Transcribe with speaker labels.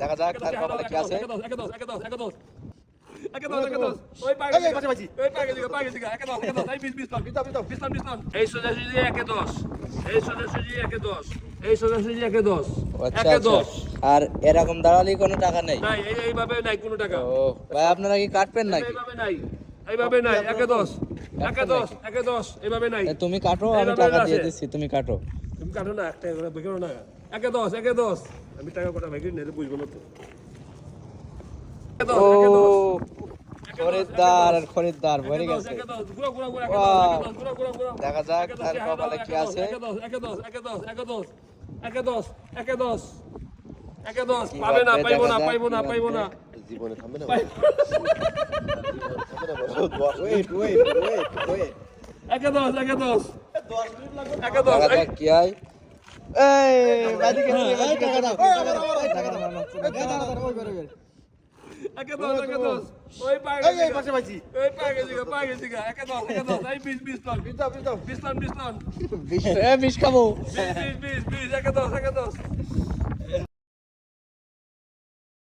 Speaker 1: দেখা যাক তার কপালে কি আছে। আচ্ছা আচ্ছা। আর এরকম দাঁড়ালেই কোনো টাকা নেই
Speaker 2: এইভাবে নাই কোনো টাকা।
Speaker 1: ও ভাই আপনারা কি কাটবেন নাকি
Speaker 2: নাই, এইভাবে নাই, একে দশ, একে দশ, একে দশ, এইভাবে নাই।
Speaker 1: তুমি কাটো আমি টাকা দিয়ে দিচ্ছি তুমি কাটো
Speaker 2: তুমি কাটো না, একটা করে বের না। একে দশ, একে দশ। আমি টাকা কটা ভাই নিলে বুঝব না তো।
Speaker 1: ও। খরিদ্দার আর খরিদ্দার ভরে গেছে। দেখা যাক তার কপালে কি আছে
Speaker 2: একে দশ, একে দশ, একে দশ, একে দশ, একে দশ, একে দশ, পাবে না,
Speaker 1: বাপরে,
Speaker 2: পাইবো না, পাইবো না, পাইবো না।
Speaker 3: জীবনে থামবে না
Speaker 2: পাইবো-
Speaker 3: ওয়েট ওয়েট ওয়েট ওয়েট
Speaker 2: একে দশ, একে দশ। একে দশ,
Speaker 1: দেখা
Speaker 2: এই-
Speaker 1: যাক কি হয় এই এদিকে
Speaker 3: এই
Speaker 1: এদিকে
Speaker 3: টাকা দাও
Speaker 1: টাকা
Speaker 3: টাকা দাও
Speaker 1: দাও,
Speaker 3: এই
Speaker 1: টাকা
Speaker 3: টাকা
Speaker 1: দাও,
Speaker 3: দাও
Speaker 1: না, না,
Speaker 3: এই টাকা দাও ওই করে
Speaker 2: একে দশ, একে দশ। ওই পায়ে
Speaker 3: এই
Speaker 2: গেছে
Speaker 3: এই
Speaker 2: গা।
Speaker 3: পাশে পাইছি
Speaker 2: ওই পায়ে গেছে গা, পায়ে গেছে গা। একে দশ, একে দশ। এই বিশ, বিশ টন।
Speaker 3: বিশ দাও বিশ দাও
Speaker 2: বিশ টন, বিশ টন।